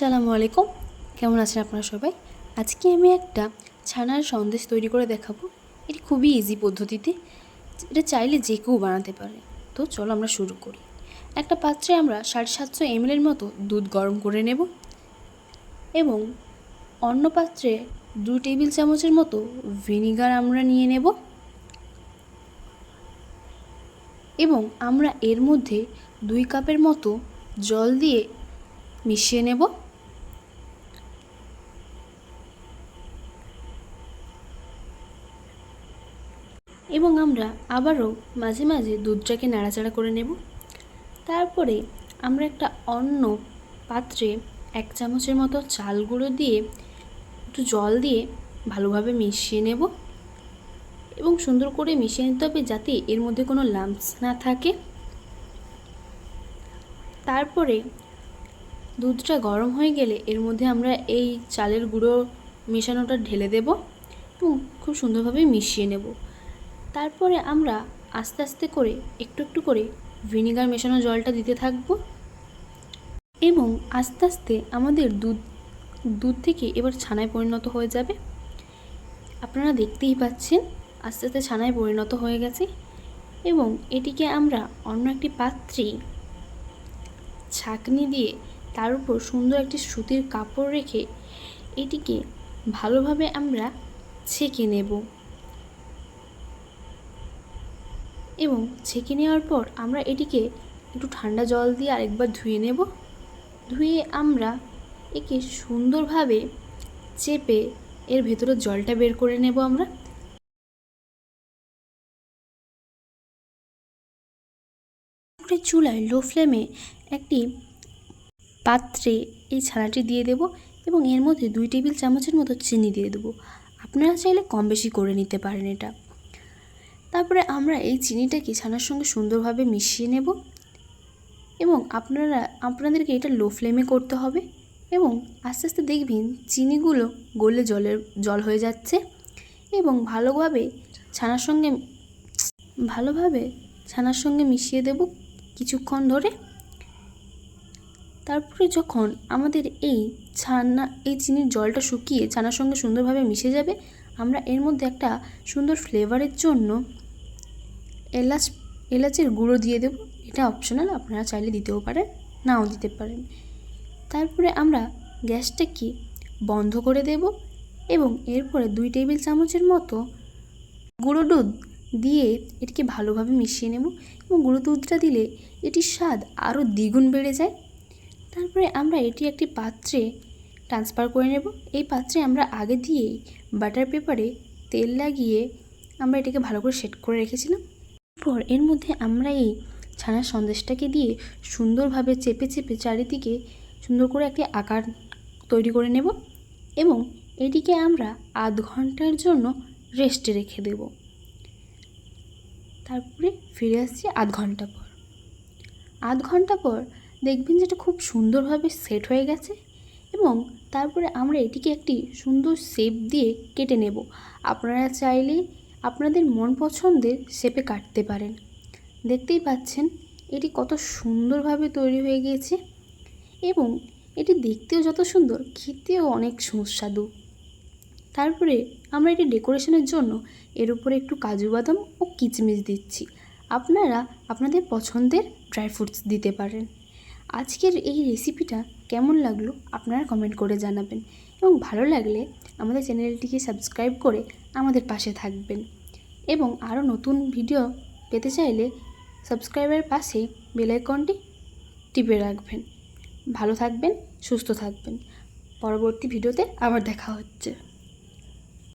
আসসালামু আলাইকুম। কেমন আছেন আপনারা সবাই? আজকে আমি একটা ছানার সন্দেশ তৈরি করে দেখাবো। এটি খুবই ইজি পদ্ধতিতে। এটা চাইলে যে কেউ বানাতে পারে। তো চলো আমরা শুরু করি। একটা পাত্রে আমরা সাড়ে সাতশো এমএলের মতো দুধ গরম করে নেব এবং অন্য পাত্রে দু টেবিল চামচের মতো ভিনিগার আমরা নিয়ে নেব এবং আমরা এর মধ্যে দুই কাপের মতো জল দিয়ে মিশিয়ে নেব। এবং আমরা আবারও মাঝে মাঝে দুধটাকে নাড়াচাড়া করে নেব। তারপরে আমরা একটা অন্য পাত্রে এক চামচের মতো চাল গুঁড়ো দিয়ে একটু জল দিয়ে ভালোভাবে মিশিয়ে নেব এবং সুন্দর করে মিশিয়ে নিতে হবে যাতে এর মধ্যে কোনো লাম্পস না থাকে। তারপরে দুধটা গরম হয়ে গেলে এর মধ্যে আমরা এই চালের গুঁড়ো মেশানোটা ঢেলে দেব এবং খুব সুন্দরভাবে মিশিয়ে নেব। তারপরে আমরা আস্তে আস্তে করে, একটু একটু করে ভিনিগার মেশানো জলটা দিতে থাকব। এবং আস্তে আস্তে আমাদের দুধ দুধ থেকে এবার ছানায় পরিণত হয়ে যাবে। আপনারা দেখতেই পাচ্ছেন, আস্তে আস্তে ছানায় পরিণত হয়ে গেছে। এবং এটিকে আমরা অন্য একটি পাত্রে ছাঁকনি দিয়ে তার উপর সুন্দর একটি সুতির কাপড় রেখে এটিকে ভালোভাবে আমরা ছেঁকে নেব। এবং ছেঁকে নেওয়ার পর আমরা এটিকে একটু ঠান্ডা জল দিয়ে আরেকবার ধুয়ে নেব। ধুয়ে আমরা একে সুন্দরভাবে চেপে এর ভেতরের জলটা বের করে নেব আমরা। চুলায় লো ফ্লেমে একটি পাত্রে এই ছানাটি দিয়ে দেব এবং এর মধ্যে দুই টেবিল চামচের মতো চিনি দিয়ে দেবো। আপনারা চাইলে কম বেশি করে নিতে পারেন এটা। তারপরে আমরা এই চিনিটাকে ছানার সঙ্গে সুন্দরভাবে মিশিয়ে নেব এবং আপনারা, আপনাদেরকে এটা লো ফ্লেমে করতে হবে এবং আস্তে আস্তে দেখবেন চিনিগুলো গলে জলের, জল হয়ে যাচ্ছে এবং ভালোভাবে ছানার সঙ্গে, ভালোভাবে ছানার সঙ্গে মিশিয়ে দেব কিছুক্ষণ ধরে। তারপরে যখন আমাদের এই ছানা, এই চিনির জলটা শুকিয়ে ছানার সঙ্গে সুন্দরভাবে মিশে যাবে, আমরা এর মধ্যে একটা সুন্দর ফ্লেভারের জন্য এলাচ, এলাচের গুঁড়ো দিয়ে দেব। এটা অপশনাল আপনারা চাইলে দিতেও পারেন, নাও দিতে পারেন। তারপরে আমরা গ্যাসটাকে বন্ধ করে দেব এবং এরপরে দুই টেবিল চামচের মতো গুঁড়ো দুধ দিয়ে এটিকে ভালোভাবে মিশিয়ে নেব এবং গুঁড়ো দুধটা দিলে এটির স্বাদ আরও দ্বিগুণ বেড়ে যায়। তারপরে আমরা এটি একটি পাত্রে ট্রান্সফার করে নেব। এই পাত্রে আমরা আগে দিয়েই বাটার পেপারে তেল লাগিয়ে আমরা এটাকে ভালো করে সেট করে রেখেছিলাম। পর এর মধ্যে আমরা এই ছানার সন্দেশটাকে দিয়ে সুন্দরভাবে চেপে চেপে চারিদিকে সুন্দর করে একটি আকার তৈরি করে নেব এবং এটিকে আমরা আধ ঘণ্টার জন্য রেস্টে রেখে দেব। তারপরে ফিরে আসছি আধ ঘণ্টা পর। আধ ঘণ্টা পর দেখবেন যেটা খুব সুন্দরভাবে সেট হয়ে গেছে এবং তারপরে আমরা এটিকে একটি সুন্দর শেপ দিয়ে কেটে নেব। আপনারা চাইলে আপনাদের মন পছন্দের শেপে কাটতে পারেন। দেখতেই পাচ্ছেন, এটি কত সুন্দরভাবে তৈরি হয়ে গিয়েছে এবং এটি দেখতেও যত সুন্দর, খেতেও অনেক সুস্বাদু। তারপরে আমরা এটি ডেকোরেশনের জন্য এর উপরে একটু কাজু বাদাম ও কিচমিচ দিচ্ছি। আপনারা আপনাদের পছন্দের ড্রাই ফ্রুটস দিতে পারেন। আজকের এই রেসিপিটা কেমন লাগল আপনারা কমেন্ট করে জানাবেন এবং ভালো লাগলে আমাদের চ্যানেলটিকে সাবস্ক্রাইব করে আমাদের পাশে থাকবেন। এবং আরও নতুন ভিডিও পেতে চাইলে সাবস্ক্রাইবের পাশে বেলাইকনটি টিপে রাখবেন। ভালো থাকবেন, সুস্থ থাকবেন। পরবর্তী ভিডিওতে আবার দেখা হচ্ছে।